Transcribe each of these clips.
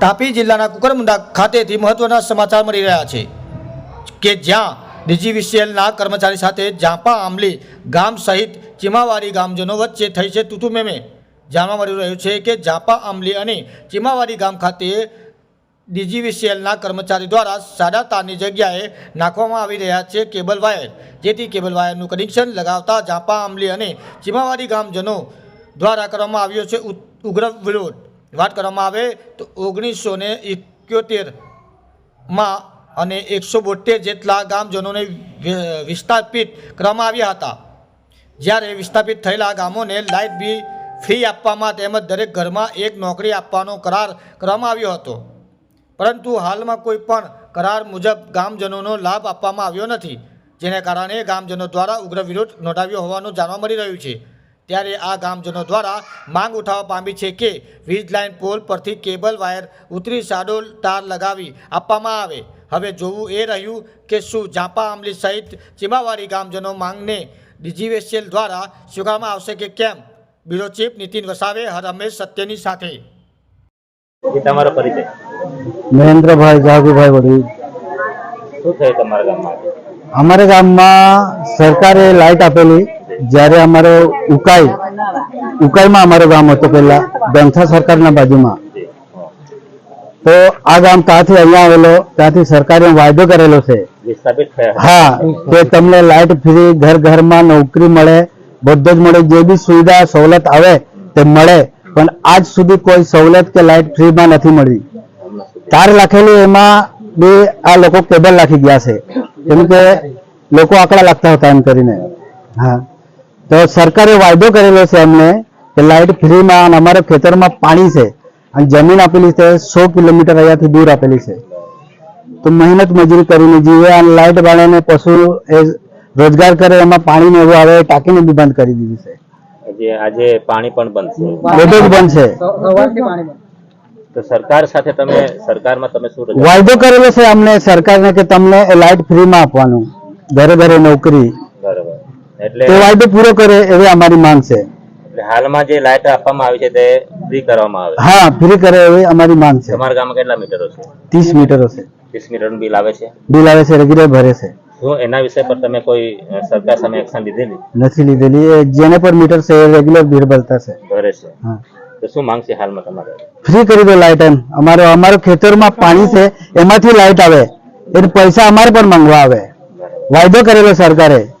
તાપી જિલ્લાના કુકરમુંડા ખાતેથી મહત્વના સમાચાર મળી રહ્યા છે કે જ્યાં ડીજીવીસીએલના કર્મચારી સાથે જાપા આંબલી ગામ સહિત ચીમાવાડી ગામજનો વચ્ચે થઈ છે તૂતુ મેમે જાણવા મળી રહ્યું છે કે જાપા આંબલી અને ચીમાવાડી ગામ ખાતે ડીજીવીસીએલના કર્મચારી દ્વારા સાડા તારની જગ્યાએ નાખવામાં આવી રહ્યા છે કેબલ વાયર. જેથી કેબલ વાયરનું કનેક્શન લગાવતા જાપા આંબલી અને ચીમાવાડી ગામજનો દ્વારા કરવામાં આવ્યો છે ઉગ્ર વિરોધ. વાત કરવામાં આવે તો ઓગણીસો ને ઇઠ્યોતેરમાં અને એકસો બોતેર જેટલા ગામજનોને વિસ્થાપિત કરવામાં આવ્યા હતા. જ્યારે વિસ્થાપિત થયેલા ગામોને લાઇટ બી ફ્રી આપવામાં તેમજ દરેક ઘરમાં એક નોકરી આપવાનો કરાર કરવામાં આવ્યો હતો. પરંતુ હાલમાં કોઈ પણ કરાર મુજબ ગામજનોનો લાભ આપવામાં આવ્યો નથી, જેને કારણે ગામજનો દ્વારા ઉગ્ર વિરોધ નોંધાવ્યો હોવાનું જાણવા મળી રહ્યું છે. ત્યારે આ ગામજનો દ્વારા માંગ ઉઠાવવા પામી છે કે વીજ લાઇન પોલ પરથી કેબલ વાયર ઉતરી સાડો તાર લગાવી આપવામાં આવે. હવે જોવું એ રહ્યું કે શું જાપા આંબલી સહિત ચીમાવાડી ગામજનો માંગને ડીજીવીસીએલ દ્વારા સ્વીકારવામાં આવશે કે કેમ? બ્યુરો ચીફ નીતિન વસાવે હર હંમેશ સત્યની સાથે. તમારો પરિચય. નરેન્દ્રભાઈ જાગુભાઈ વડી શું થયું તમારા ગામમાં? અમારા ગામમાં સરકારે લાઇટ આપેલી. જ્યારે અમારો ઉકાઈ ઉકાઈમાં અમારું ગામ હતું પહેલા ગંથા સરકારના બાજુમાં. તો આ ગામ ત્યાંથી અહીંયા આવેલો ત્યાંથી સરકારે વાયદો કરેલો છે. હા કે તમને લાઇટ ફ્રી ઘર ઘરમાં નોકરી મળે બધું જ મળે જે બી સુવિધા સવલત આવે તે મળે પણ આજ સુધી કોઈ સવલત કે લાઇટ ફ્રીમાં નથી મળી. તાર લખેલી એમાં બે આ લોકો કેબલ નાખી ગયા છે. કેમ કે લોકો આંકડા લાગતા હતા એમ કરીને. હા. તો સરકારે વાયદો કરેલો છે અમને કે લાઇટ ફ્રીમાં અને અમારા ખેતરમાં પાણી છે અને જમીન આપેલી છે સો કિલોમીટર અહીંયાથી દૂર આપેલી છે. તો મહેનત મજૂરી કરીને જીવે અને લાઇટ વાળાને પશુ એ રોજગાર કરે એમાં પાણી ને એવું આવે ટાંકીને બી બંધ કરી દીધી છે. આજે પાણી પણ બંધ છે. બધું જ બંધ છે. તો સરકાર સાથે તમે સરકારમાં તમે શું વાયદો કરેલો છે અમને સરકારને કે તમને લાઇટ ફ્રીમાં આપવાનું. ઘરે ઘરે નોકરી. એટલે તે વાયદો પૂરો કરે એવી અમારી માંગ છે. એટલે હાલમાં જે લાઇટ આપવામાં આવી છે તે ફ્રી કરવામાં આવે. હા ફ્રી કરે એવી અમારી માંગ છે. તમારા ગામમાં કેટલા મીટરો છે? ત્રીસ મીટરો છે. ત્રીસ મીટરનું બિલ આવે છે? બિલ આવે છે રેગ્યુલર ભરે છે. શું એના વિષય પર તમે કોઈ સરકાર સામે એક્શન લીધેલી? નથી લીધેલી. જેને પર મીટર છે રેગ્યુલર બિલ ભરતા છે. ભરે છે. હા. તો શું માંગ છે હાલમાં તમારે? ફ્રી કરી દો લાઇટ એમ. અમારો અમારો ખેતરમાં પાણી છે એમાંથી લાઇટ આવે. એટલે પૈસા અમારે પણ માંગવા આવે. વાયદો કરેલો સરકારે.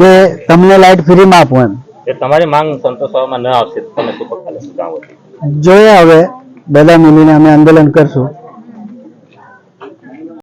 કે તમને લાઇટ ફ્રીમાં આપો એમ. તમારી માંગ સંતોષવામાં ન આવશે તમે શું પગલાં? જોઈએ હવે બધા મિલીને અમે આંદોલન કરશું.